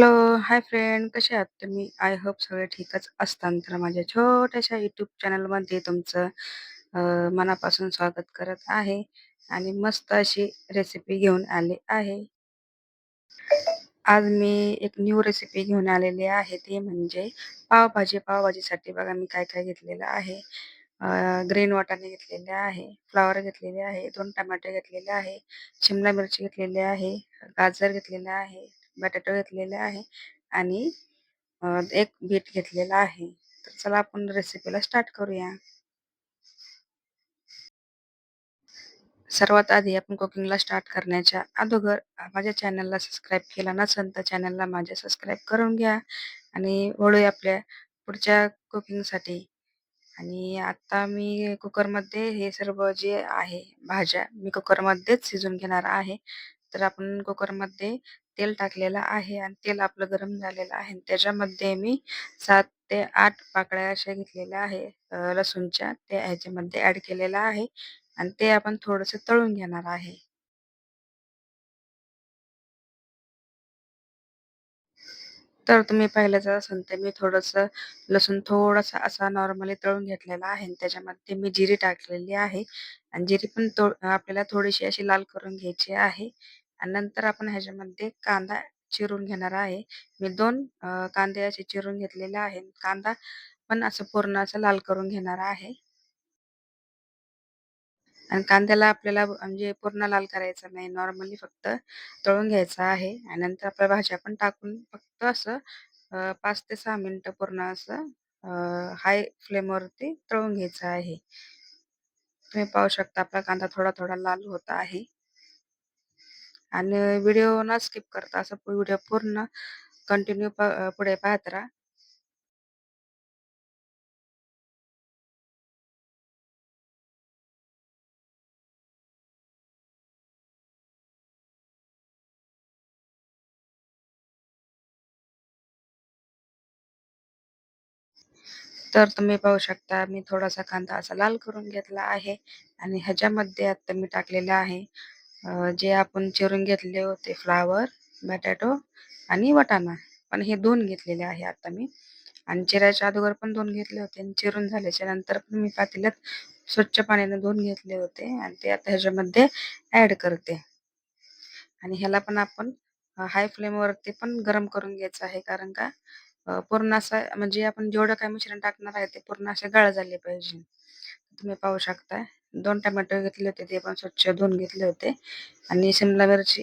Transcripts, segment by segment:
Hello, hi friend कसे आहात तुम्ही? आय होप सगळे ठीकच असतान तर माझ्या छोट्याशा यूट्यूब चॅनलमध्ये तुमचं अ, मनापासून स्वागत करत आहे आणि मस्त अशी रेसिपी घेऊन आले आहे. आज मी एक न्यू रेसिपी घेऊन आलेली आहे ती म्हणजे पावभाजी. पावभाजीसाठी बघा मी काय-काय घेतलेलं आहे. ग्रीन वाटाणे घेतलेले आहे, फ्लॉवर घेतलेले आहे, दोन टमाटे घेतलेले आहे, शिमला मिरची घेतलेली आहे, गाजर घेतलेलं आहे, बटाटो घेतलेले आहे आणि एक बीट घेतलेला आहे. तर चला आपण रेसिपीला स्टार्ट करूया. सर्वात आधी आपण कुकिंगला स्टार्ट करण्याच्या अगोदर माझ्या चॅनलला सबस्क्राईब केला नसेल तर चॅनलला माझ्या सबस्क्राईब करून घ्या आणि वळूया आपल्या पुढच्या कुकिंगसाठी. आणि आता मी कुकरमध्ये हे सर्व जे आहे भाज्या मी कुकरमध्येच शिजवून घेणार आहे. तर आपण कुकरमध्ये तेल टाकलेलं आहे आणि तेल आपलं गरम झालेलं आहे. त्याच्यामध्ये मी सात ते आठ पाकळ्या अशा घेतलेल्या आहे लसूणच्या ते ह्याच्यामध्ये ऍड केलेलं आहे आणि ते आपण थोडस तळून घेणार आहे. तर तुम्ही पाहिलंच असेल तर मी थोडंसं लसूण थोडासा असा नॉर्मली तळून घेतलेला आहे त्याच्यामध्ये मी जिरी टाकलेली आहे आणि जिरी पण आपल्याला थोडीशी अशी लाल करून घ्यायची आहे आणि नंतर आपण ह्याच्यामध्ये कांदा चिरून घेणार आहे. मी दोन कांदे असे चिरून घेतलेले आहे. कांदा पण असं पूर्ण असं लाल करून घेणार आहे. आणि कांद्याला आपल्याला म्हणजे पूर्ण लाल करायचा नाही. नॉर्मली फक्त तळून घ्यायचा आहे आणि नंतर आपल्या भाज्या पण टाकून फक्त असं पाच ते सहा मिनिटं पूर्ण असं हाय फ्लेमवरती तळून घ्यायचं आहे. तुम्ही पाहू शकता आपला कांदा थोडा-थोडा लाल होत आहे. आणि व्हिडिओ न स्किप करता असं व्हिडिओ पूर्ण कंटिन्यू पुढे पाहत राहा. तर तुम्ही पाहू शकता मी थोडासा कांदा असा लाल करून घेतला आहे आणि ह्याच्यामध्ये आता मी टाकलेला आहे जे आपण चिरून घेतले होते फ्लावर, बटाटो आणि वटाणा पण हे दोन घेतलेले आहे आता मी आणि चिरायच्या अगोदर पण दोन घेतले होते आणि चिरून झाल्याच्यानंतर पण मी पातेल्यात स्वच्छ पाण्याने धुवून घेतले होते आणि ते आता ह्याच्यामध्ये ऍड करते. आणि ह्याला पण आपण हाय फ्लेमवरती पण गरम करून घ्यायचं आहे कारण का पूर्ण असं म्हणजे आपण जेवढं काय मिश्रण टाकणार आहे ते पूर्ण असे गाळ झाले पाहिजे. तुम्ही पाहू शकता दोन टोमॅटो घेतले होते ते पण स्वच्छ धुवून घेतले होते. आणि शिमला मिरची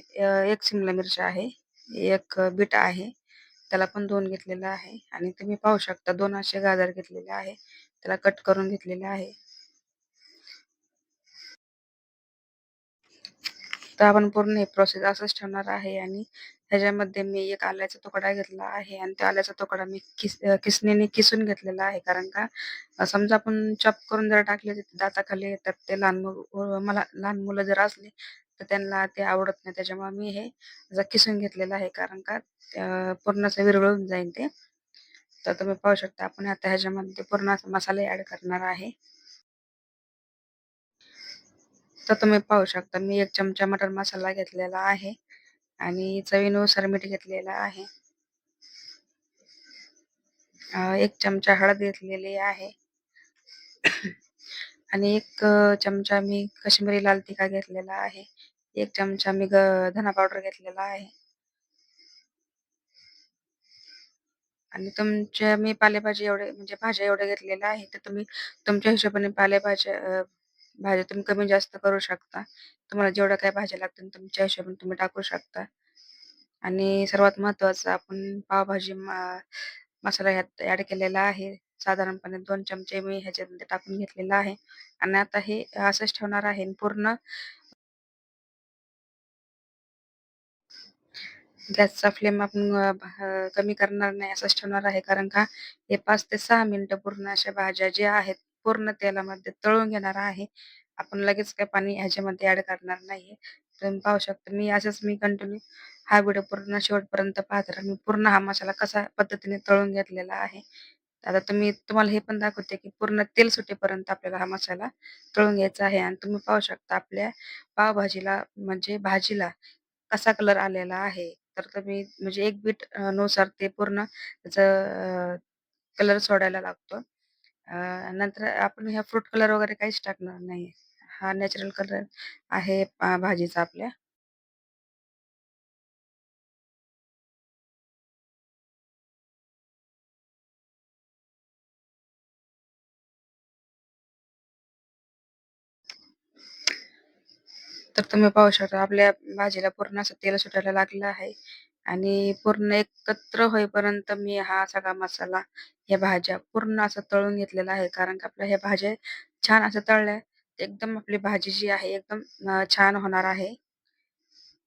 एक शिमला मिरची आहे, एक बीट आहे, त्याला पण धुवून घेतलेला आहे. आणि तुम्ही पाहू शकता दोन असे गाजर घेतलेले आहे, त्याला कट करून घेतलेले आहे. तर आपण पूर्ण हे प्रोसेस असंच ठेवणार आहे आणि ह्याच्यामध्ये मी एक आल्याचा तुकडा घेतला आहे आणि त्या आल्याचा तुकडा मी किस किसणीने किसून घेतलेला आहे. कारण का समजा आपण चॉप करून जर टाकले दाताखाली तर ते लहान मुल मला लहान मुलं जर असली तर त्यांना ते आवडत नाही. त्याच्यामुळे मी हे जर किसून घेतलेलं आहे कारण का पूर्ण असं विरघळून जाईल ते. तर तुम्ही पाहू शकता आपण आता ह्याच्यामध्ये पूर्ण मसाले ऍड करणार आहे. तर तुम्ही पाहू शकता मी एक चमचा मटर मसाला घेतलेला आहे आणि चवीनुसार मीठ घेतलेलं आहे. एक चमचा हळद घेतलेली आहे आणि एक चमचा मी कश्मीरी लाल तिखा घेतलेला आहे. एक चमचा मी ग धना पावडर घेतलेला आहे. आणि तुमच्या मी पालेभाजी एवढे म्हणजे भाज्या एवढ्या घेतलेल्या आहे तर तुम्ही तुमच्या हिशोबाने पालेभाज्या भाज्या तुम्ही कमी जास्त करू शकता. तुम्हाला जेवढ्या काही भाज्या लागतील तुमच्या हिशोबाने तुम्ही टाकू शकता. आणि सर्वात महत्वाचं आपण पावभाजी मसाला ह्यात ॲड केलेला आहे. साधारणपणे दोन चमचे मी ह्याच्यामध्ये टाकून घेतलेला आहे आणि आता हे असंच ठेवणार आहे पूर्ण गॅसचा फ्लेम आपण कमी करणार नाही असंच ठेवणार आहे कारण का हे पाच ते सहा मिनिटं पूर्ण अशा भाज्या ज्या आहेत पूर्ण तेलामध्ये तळून घेणार आहे. आपण लगेच काय पाणी ह्याच्यामध्ये ऍड करणार नाहीये. तुम्ही पाहू शकता मी असंच मी कंटिन्यू हा व्हिडिओ पूर्ण शेवटपर्यंत पाहत राहा. मी पूर्ण हा मसाला कसा पद्धतीने तळून घेतलेला आहे. आता तुम्ही तुम्हाला हे पण दाखवते की पूर्ण तेल सुटेपर्यंत आपल्याला हा मसाला तळून घ्यायचा आहे आणि तुम्ही पाहू शकता आपल्या पावभाजीला म्हणजे भाजीला कसा कलर आलेला आहे. तर तुम्ही म्हणजे एक बीटनुसार ते पूर्ण त्याचा कलर सोडायला लागतो. अ, नंतर आपण ह्या फ्रूट कलर वगैरे काहीच टाकणार नाही. हा नॅचरल कलर आहे अ, भाजीचा आपल्या. तर तुम्ही पाहू शकता आपल्या भाजीला पूर्ण असं तेल सुटायला लागलं आहे आणि पूर्ण एकत्र होईपर्यंत मी हा सगळा मसाला, ह्या भाज्या पूर्ण असं तळून घेतलेला आहे. कारण की आपल्या ह्या भाज्या छान असं तळल्या, एकदम आपली भाजी जी आहे एकदम छान होणार आहे.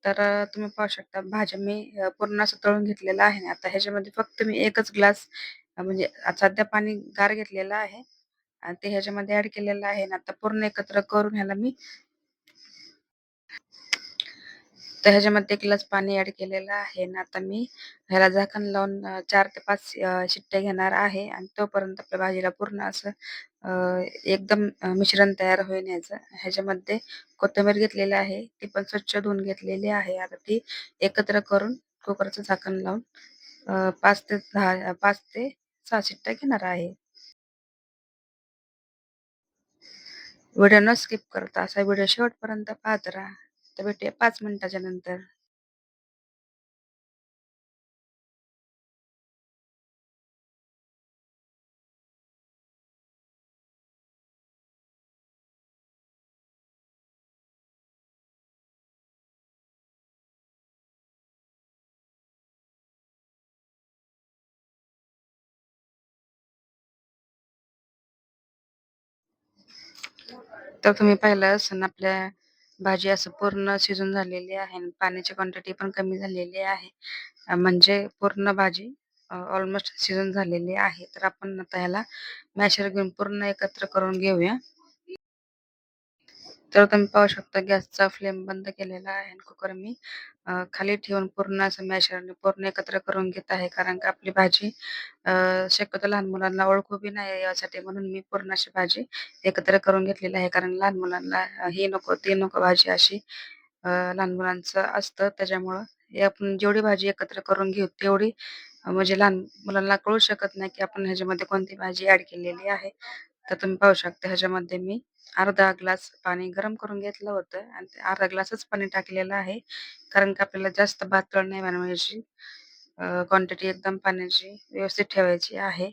तर तुम्ही पाहू शकता भाज्या मी पूर्ण असं तळून घेतलेलं आहे. आता ह्याच्यामध्ये फक्त मी एकच ग्लास म्हणजे सध्या पाणी गार घेतलेलं आहे आणि ते ह्याच्यामध्ये ऍड केलेलं आहे आणि आता पूर्ण एकत्र करून ह्याला मी तर ह्याच्यामध्ये एक ग्लास पाणी ऍड केलेलं आहे आणि आता मी ह्याला झाकण लावून अ, 4 ते पाच अ, शिट्ट्या घेणार आहे आणि तोपर्यंत आपल्या भाजीला पूर्ण असं अ, एकदम मिश्रण तयार होईल याचं. ह्याच्यामध्ये कोथिंबीर घेतलेली आहे, ती पण स्वच्छ धुवून घेतलेली आहे. आता ती एकत्र करून कुकरचं झाकण लावून अ, पाच ते 10 5 ते सहा शिट्ट्या घेणार आहे. व्हिडिओ न स्किप करता असा व्हिडिओ शेवटपर्यंत पाहत राहा. तर भेटूया पाच मिनिटाच्या नंतर. तर तुम्ही पाहिलं असेल आपल्या भाजी असं पूर्ण शिजून झालेली आहे आणि पाण्याची क्वांटिटी पण कमी झालेली आहे. म्हणजे पूर्ण भाजी ऑलमोस्ट शिजून झालेली आहे. तर आपण आता ह्याला मॅशर घेऊन पूर्ण एकत्र करून घेऊया. तर तुम्ही पाहू शकता गॅसचा फ्लेम बंद केलेला आहे आणि कुकर मी अ, खाली ठेवून पूर्ण असं मॅशरने पूर्ण एकत्र करून घेत आहे. कारण का आपली भाजी अ, शक्यतो लहान मुलांना ओळखू बी नाही यासाठी म्हणून मी पूर्ण अशी भाजी एकत्र करून घेतलेली आहे. कारण लहान मुलांना हे नको, ते नको भाजी अशी अ, लहान मुलांचं असतं. त्याच्यामुळं हे आपण जेवढी भाजी एकत्र करून घेऊ तेवढी म्हणजे लहान मुलांना कळू शकत नाही, की आपण ह्याच्यामध्ये कोणती भाजी ऍड केलेली आहे. तर तुम्ही पाहू शकता ह्याच्यामध्ये मी अर्धा ग्लास पाणी गरम करून घेतलं होतं आणि ते अर्धा ग्लासच पाणी टाकलेलं आहे. कारण की आपल्याला जास्त पातळ नाही बनवायची. क्वांटिटी एकदम पाण्याची व्यवस्थित ठेवायची आहे.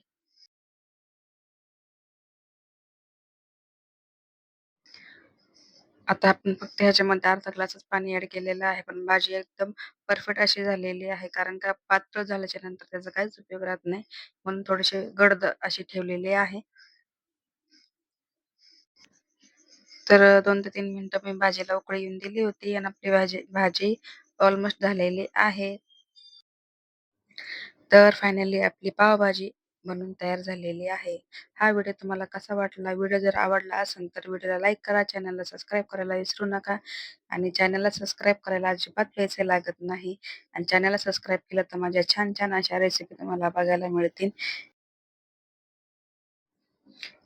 आता आपण फक्त ह्याच्यामध्ये अर्धा ग्लासच पाणी ऍड केलेलं आहे. पण भाजी एकदम परफेक्ट अशी झालेली आहे. कारण का पातळ झाल्याच्यानंतर त्याचा काहीच उपयोग राहत नाही. म्हणून थोडीशी गडद अशी ठेवलेली आहे. तर दोन ते तीन मिनिटं मी भाजीला उकळी येऊन दिली होती आणि आपली भाजी भाजी ऑलमोस्ट झालेली आहे. तर फायनली आपली पावभाजी बनून तयार झालेली आहे. हा व्हिडिओ तुम्हाला कसा वाटला? व्हिडिओ जर आवडला असेल तर व्हिडिओला लाईक करा, चॅनलला सबस्क्राईब करायला विसरू नका आणि चॅनलला सबस्क्राईब करायला अजिबात पैसे लागत नाही आणि चॅनलला सबस्क्राईब केलं तर माझ्या छान-छान अशा रेसिपी तुम्हाला बघायला मिळतील.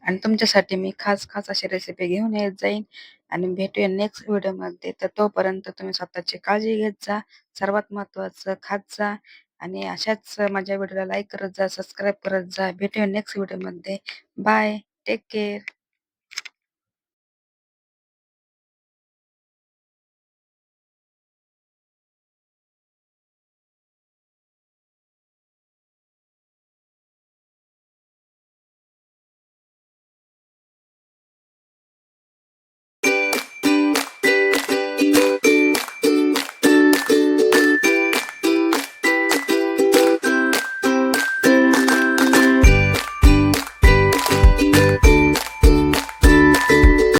आणि तुमच्यासाठी मी खास-खास अशी रेसिपी घेऊन येत जाईन आणि भेटूया नेक्स्ट व्हिडिओमध्ये. तर तोपर्यंत तुम्ही स्वतःची काळजी घेत जा. सर्वात महत्त्वाचं खात जा आणि अशाच माझ्या व्हिडिओला लाईक करत जा, सबस्क्राईब करत जा. भेटूया नेक्स्ट व्हिडिओमध्ये. बाय. Take care.